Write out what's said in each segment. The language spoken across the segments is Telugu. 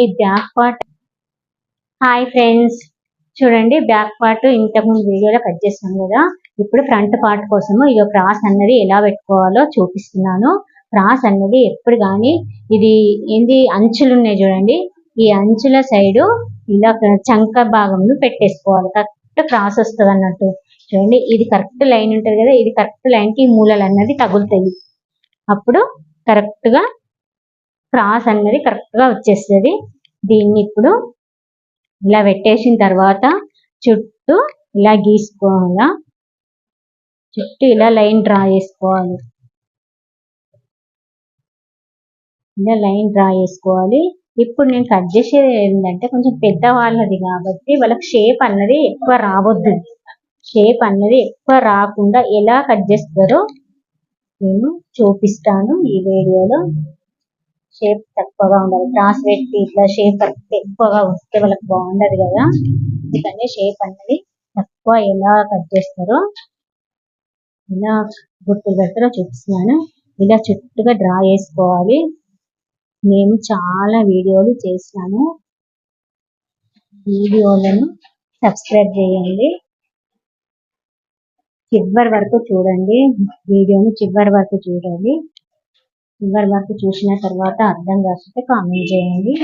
ఈ బ్యాక్ పార్ట్ హాయ్ ఫ్రెండ్స్. చూడండి బ్యాక్ పార్ట్ ఇంతకుముందు వీడియోలో కట్ చేసాం కదా. ఇప్పుడు ఫ్రంట్ పార్ట్ కోసము ఈ క్రాస్ అన్నది ఎలా పెట్టుకోవాలో చూపిస్తున్నాను. క్రాస్ అన్నది ఎప్పుడు కానీ ఇది ఏంది అంచులు ఉన్నాయి చూడండి. ఈ అంచుల సైడు ఇలా చంక భాగంలో పెట్టేసుకోవాలి. కరెక్ట్ క్రాస్ వస్తుంది అన్నట్టు. చూడండి ఇది కరెక్ట్ లైన్ ఉంటుంది కదా. ఇది కరెక్ట్ లైన్కి మూలలు అన్నది తగులుతాయి. అప్పుడు కరెక్ట్గా క్రాస్ అన్నది కరెక్ట్గా వచ్చేస్తుంది. దీన్ని ఇప్పుడు ఇలా పెట్టేసిన తర్వాత చుట్టూ ఇలా గీసుకోవాలా? చుట్టూ ఇలా లైన్ డ్రా చేసుకోవాలి. ఇలా లైన్ డ్రా చేసుకోవాలి. ఇప్పుడు నేను కట్ చేసేది ఏంటంటే కొంచెం పెద్ద వాళ్ళది కాబట్టి వాళ్ళకి షేప్ అన్నది ఎక్కువ రావద్దు. షేప్ అన్నది ఎక్కువ రాకుండా ఎలా కట్ చేస్తారో నేను చూపిస్తాను ఈ వీడియోలో. షేప్ తక్కువగా ఉండాలి. క్రాస్ పెట్టి ఇట్లా షేప్ ఎక్కువగా వస్తే వాళ్ళకి బాగుండదు కదా. అందుకని షేప్ అనేది తక్కువ ఎలా కట్ చేస్తారో ఇలా గుర్తులు పెడతారో చూపిస్తున్నాను. ఇలా చుట్టుగా డ్రా చేసుకోవాలి. మేము చాలా వీడియోలు చేసినాము. వీడియోలను సబ్స్క్రైబ్ చేయండి. చివరి వరకు చూడండి. వీడియోని చివరి వరకు చూడండి. చివరి వరకు చూసిన తర్వాత అర్థం కాకపోతే కామెంట్ చేయండి.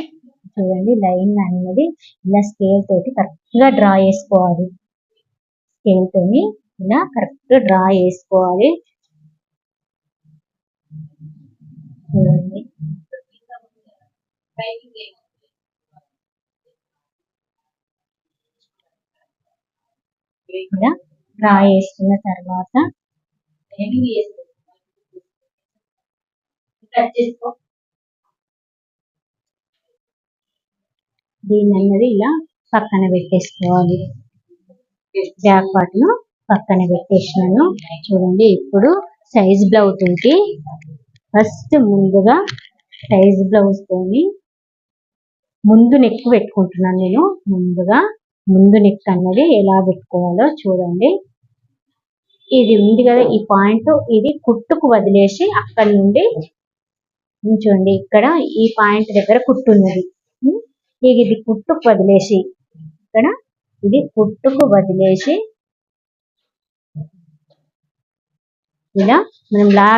చూడండి లైన్ అనేది ఇలా స్కేల్ తోటి కరెక్ట్గా డ్రా చేసుకోవాలి. స్కేల్ తోని ఇలా కరెక్ట్ డ్రా చేసుకోవాలి. చూడండి. ఇలా డ్రా చేసుకున్న తర్వాత దీన్ని అన్నది ఇలా పక్కన పెట్టేసుకోవాలి. బ్యాక్ పార్ట్ను పక్కన పెట్టేసినాను. చూడండి ఇప్పుడు సైజ్ బ్లౌజ్ తోటి ఫస్ట్ ముందుగా సైజ్ బ్లౌజ్ తోని ముందు నెక్ పెట్టుకుంటున్నాను నేను. ముందుగా ముందు నెక్ అన్నది ఎలా పెట్టుకోవాలో చూడండి. ఇది ఉంది కదా ఈ పాయింట్ ఇది కుట్టుకు వదిలేసి అక్కడి నుండి చూడండి ఇక్కడ ఈ పాయింట్ దగ్గర కుట్టు ఉన్నది ఇక ఇది కుట్టుకు వదిలేసి ఇక్కడ ఇది కుట్టుకు వదిలేసి ఇలా మనం లా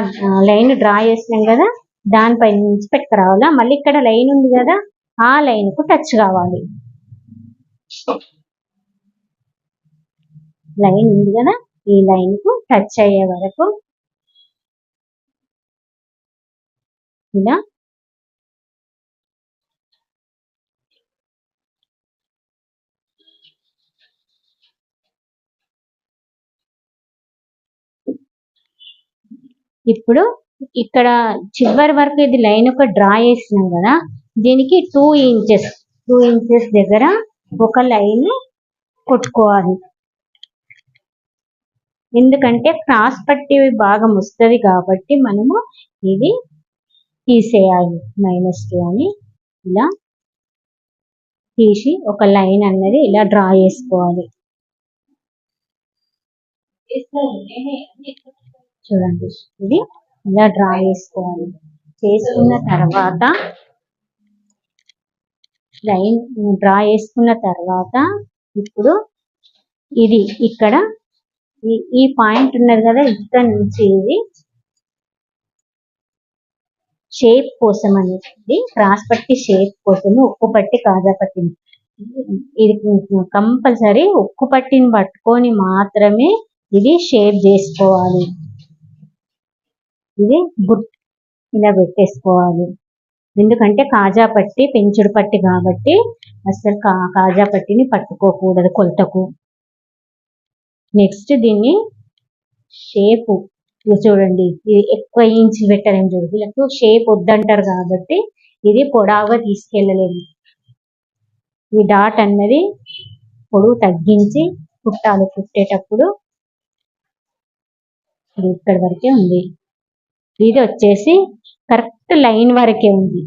లైన్ డ్రా చేసినాం కదా దానిపై నుంచి పెట్టుకురావాలా? మళ్ళీ ఇక్కడ లైన్ ఉంది కదా ఆ లైన్కు టచ్ కావాలి. లైన్ ఉంది కదా ఈ లైన్కు టచ్ అయ్యే వరకు ఇలా. ఇప్పుడు ఇక్కడ చివరి వరకు ఇది లైన్ ఒక డ్రా చేసినాం కదా దీనికి టూ ఇంచెస్ టూ ఇంచెస్ దగ్గర ఒక లైన్ కొట్టుకోవాలి. ఎందుకంటే క్రాస్ పట్టి భాగం వస్తుంది కాబట్టి మనము ఇది తీసేయాలి. మైనస్ టూ అని ఇలా తీసి ఒక లైన్ అన్నది ఇలా డ్రా చేసుకోవాలి. చూడండి. ఇది ఇలా డ్రా చేసుకోవాలి. చేసుకున్న తర్వాత లైన్ డ్రా చేసుకున్న తర్వాత ఇప్పుడు ఇది ఇక్కడ ఈ ఈ పాయింట్ ఉన్నది కదా ఇక్కడ నుంచి ఇది షేప్ కోసం అనేది క్రాస్ పట్టి షేప్ కోసం ఉక్కు పట్టి కాజా పట్టింది. ఇది కంపల్సరీ ఉక్కు పట్టిని పట్టుకొని మాత్రమే ఇది షేప్ చేసుకోవాలి. ఇది గుట్ ఇలా పెట్టేసుకోవాలి. ఎందుకంటే కాజా పట్టి పెంచుడు పట్టి కాబట్టి అసలు కా కాజా పట్టిని పట్టుకోకూడదు కొలతకు. నెక్స్ట్ దీన్ని షేపు చూడండి ఇది ఎక్కువ ఇంచులు పెట్టలేము చూడు. వీళ్ళకు షేప్ వద్దంటారు కాబట్టి ఇది పొడవుగా తీసుకెళ్ళలేదు. ఈ డాట్ అన్నది పొడవు తగ్గించి కుట్టాలి. కుట్టేటప్పుడు ఇది ఇక్కడ వరకే ఉంది. ఇది వచ్చేసి కరెక్ట్ లైన్ వరకే ఉంది.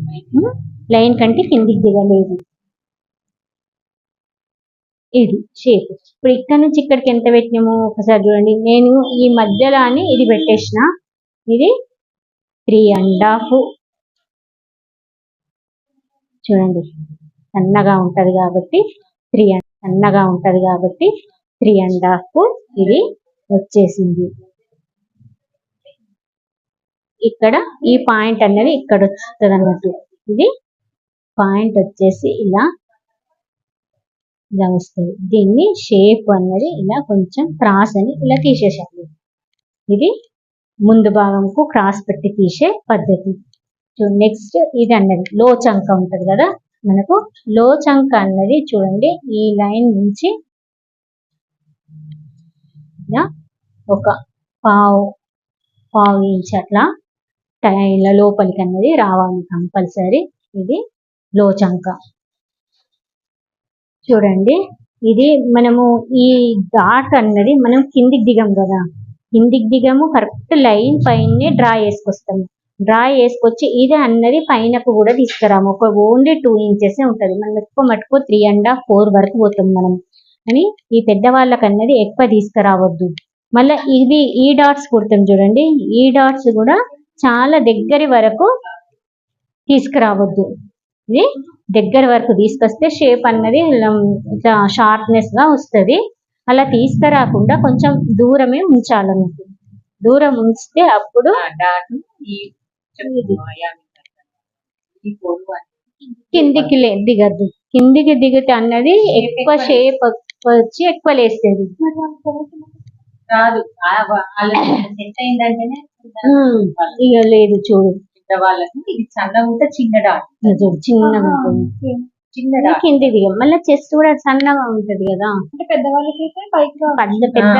లైన్ కంటే కిందికి దిగలేదు. ఇది షేప్ ఇప్పుడు ఇక్కడ నుంచి ఇక్కడికి ఎంత పెట్టినాము ఒకసారి చూడండి. నేను ఈ మధ్యలో అని ఇది పెట్టేసిన. ఇది త్రీ అండ్ హాఫ్ చూడండి. సన్నగా ఉంటది కాబట్టి త్రీ సన్నగా ఉంటది కాబట్టి త్రీ అండ్ హాఫ్ ఇది వచ్చేసింది. ఇక్కడ ఈ పాయింట్ అనేది ఇక్కడ వస్తుంది అన్నట్టు ఇది పాయింట్ వచ్చేసి ఇలా ఇలా వస్తుంది. దీన్ని షేప్ అన్నది ఇలా కొంచెం క్రాస్ అని ఇలా తీసేసాలి ఇది ముందు భాగంకు క్రాస్ పెట్టి తీసే పద్ధతి. నెక్స్ట్ ఇది అన్నది లో చంక ఉంటుంది కదా మనకు లో చంక అన్నది చూడండి ఈ లైన్ నుంచి ఇలా ఒక పావు పావు ఇంచ్ అట్లా ఇలా లోపలికి అన్నది రావాలి కంపల్సరీ. ఇది లో చంక. చూడండి. ఇది మనము ఈ డాట్ అన్నది మనం కిందికి దిగం కదా. కిందికి దిగము కరెక్ట్ లైన్ పైన డ్రా చేసుకొస్తాము డ్రా చేసుకొచ్చి ఇది అన్నది పైనకు కూడా తీసుకురాము. ఒక ఓన్లీ టూ ఇంచెస్ ఉంటుంది. మనం ఎక్కువ మటుకు త్రీ అండ్ హాఫ్ ఫోర్ వరకు పోతాం మనం. అని ఈ పెద్దవాళ్ళకి అన్నది ఎక్కువ తీసుకురావద్దు. మళ్ళీ ఇది ఈ డాట్స్ కుడతాం చూడండి. ఈ డాట్స్ కూడా చాలా దగ్గరి వరకు తీసుకురావద్దు. ఇది దగ్గర వరకు తీసుకొస్తే షేప్ అన్నది ఇట్లా షార్ప్నెస్గా వస్తది. అలా తీసుకురాకుండా కొంచెం దూరమే ఉంచాలన్నట్టు దూరం ఉంచితే అప్పుడు కిందికి దిగద్దు. కిందికి దిగితే అన్నది ఎక్కువ షేప్ వచ్చి ఎక్కువ లేస్తుంది. కాదు ఇక లేదు చూడు. పెద్ద వాళ్ళకి ఇది సన్నగా ఉంటే చిన్న డాట్ చిన్నగా ఉంటుంది. చిన్న ఇది డాట్ కింది దిగం మళ్ళీ చెస్ట్ కూడా సన్నగా ఉంటది కదా. అంటే పెద్దవాళ్ళకి అయితే పైకి పెద్ద పెద్ద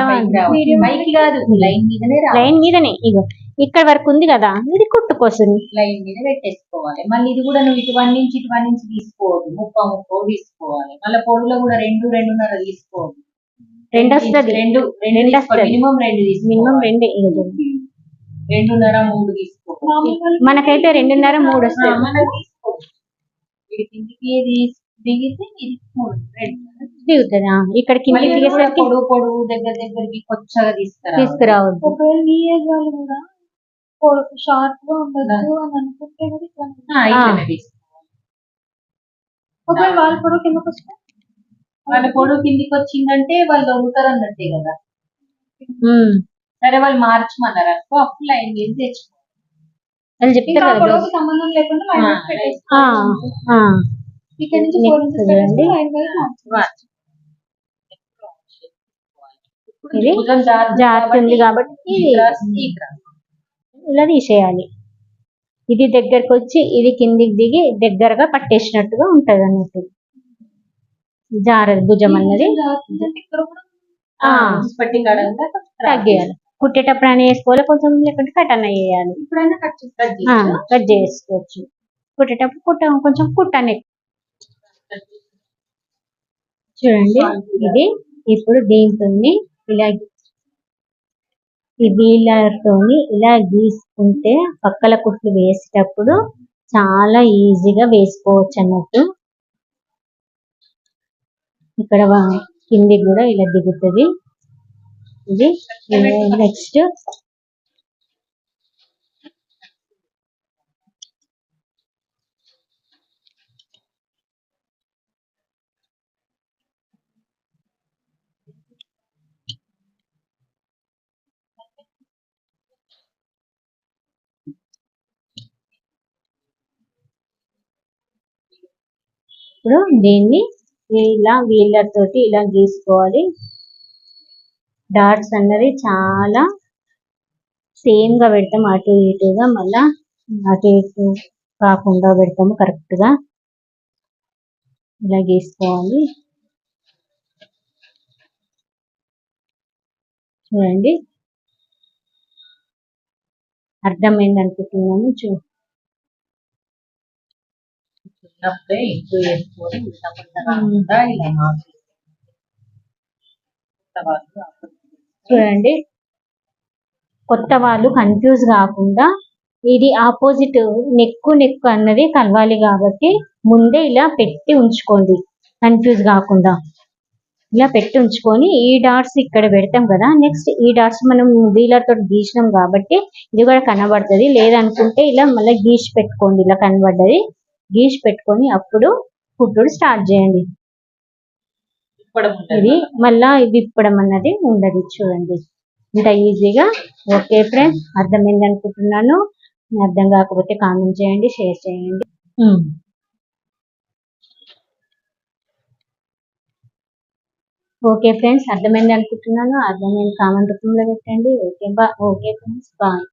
పైకి కాదు లైన్ మీదనే లైన్ మీదనే. ఇగో ఇక్కడ వరకు ఉంది కదా. ఇది కుట్టుకోసం లైన్ మీద పెట్టేసుకోవాలి. మళ్ళీ ఇది కూడా నువ్వు ఇటు వన్ నుంచి ఇటు వన్ నుంచి తీసుకోవద్దు. ముప్ప ముప్ప తీసుకోవాలి. మళ్ళీ పొడుగులో కూడా రెండు రెండున్నర తీసుకోవద్దు. రెండు వస్తది. రెండు రెండు. మినిమం రెండు మినిమం రెండే. రెండున్నర మూడు తీసుకోవాలి. మనకైతే రెండున్నర మూడు వస్తాయి. దిగుతుంది? ఇక్కడ కూడా దిగేసరికి పొడుగు దగ్గర దగ్గరికి కొచ్చగా తీసుకురా తీసుకురావద్దు ఒకవేళ మీ ఏజ్ వాళ్ళు కూడా షార్ప్గా ఉండొచ్చు అని అనుకుంటే ఒకవేళ వాళ్ళు కూడా కిందకు వస్తే? వాళ్ళ పొడుగు కిందికి వచ్చిందంటే వాళ్ళు దొంగతారు అన్నట్టే కదా. సరే వాళ్ళు మార్చమన్నారు అనుకో అప్పుడు లైన్ తెచ్చుకో వాళ్ళు చెప్తారు కదా సంబంధం లేకుండా. ఇక్కడ నుంచి చూడండి. ఇది జారుతుంది కాబట్టి. ఇలా తీసేయాలి. ఇది దగ్గరకు వచ్చి ఇది కిందికి దిగి దగ్గరగా పట్టేసినట్టుగా ఉంటది అన్నట్టు. జారదు భుజం అన్నది. తగ్గేయాలి. కుట్టేటప్పుడు అని వేసుకోవాలి కొంచెం లేకుంటే కట్ అన్న వేయాలి. ఇప్పుడైనా కట్ చేసుకోవచ్చు. కుట్టేటప్పుడు కుట్ట కొంచెం కుట్టని. చూడండి ఇది ఇప్పుడు దీంతో ఇలా ఈ తోని ఇలా గీసుకుంటే పక్కల కుట్లు వేసేటప్పుడు చాలా ఈజీగా వేసుకోవచ్చు అన్నట్టు. ఇక్కడ కిందికి కూడా ఇలా దిగుతుంది. ఇది నెక్స్ట్ ఇప్పుడు దీన్ని ఇలా వీలర్ ఇలా గీసుకోవాలి. డాట్స్ అన్నది చాలా సేమ్గా పెడతాం. అటు ఇటుగా మళ్ళా అటు ఇటు కాకుండా పెడతాము కరెక్ట్గా. ఇలా గీసుకోవాలి. చూడండి. అర్థమైంది అనుకుంటున్నాను చూ ఇలా చూడండి. కొత్త వాళ్ళు కన్ఫ్యూజ్ కాకుండా ఇది ఆపోజిట్ నెక్కు నెక్కు అన్నది కలవాలి కాబట్టి ముందే ఇలా పెట్టి ఉంచుకోండి. కన్ఫ్యూజ్ కాకుండా ఇలా పెట్టి ఉంచుకొని ఈ డాట్స్ ఇక్కడ పెడతాం కదా. నెక్స్ట్ ఈ డాట్స్ మనం వీలర్ తోటి గీసినాం కాబట్టి ఇది కూడా కనబడుతుంది. లేదనుకుంటే ఇలా మళ్ళీ గీసి పెట్టుకోండి. ఇలా కనబడ్డది. గీసి పెట్టుకొని అప్పుడు కుట్టుడు స్టార్ట్ చేయండి. ఇది మళ్ళా ఇది ఇప్పడం అన్నది ఉండదు చూడండి. ఇంత ఈజీగా. ఓకే ఫ్రెండ్స్ అర్థమైంది అనుకుంటున్నాను. అర్థం కాకపోతే కామెంట్ చేయండి షేర్ చేయండి. ఓకే ఫ్రెండ్స్ అర్థమైంది అనుకుంటున్నాను. అర్థమైంది కామెంట్ రూపంలో పెట్టండి. ఓకే బా ఓకే ఫ్రెండ్స్ బాయ్.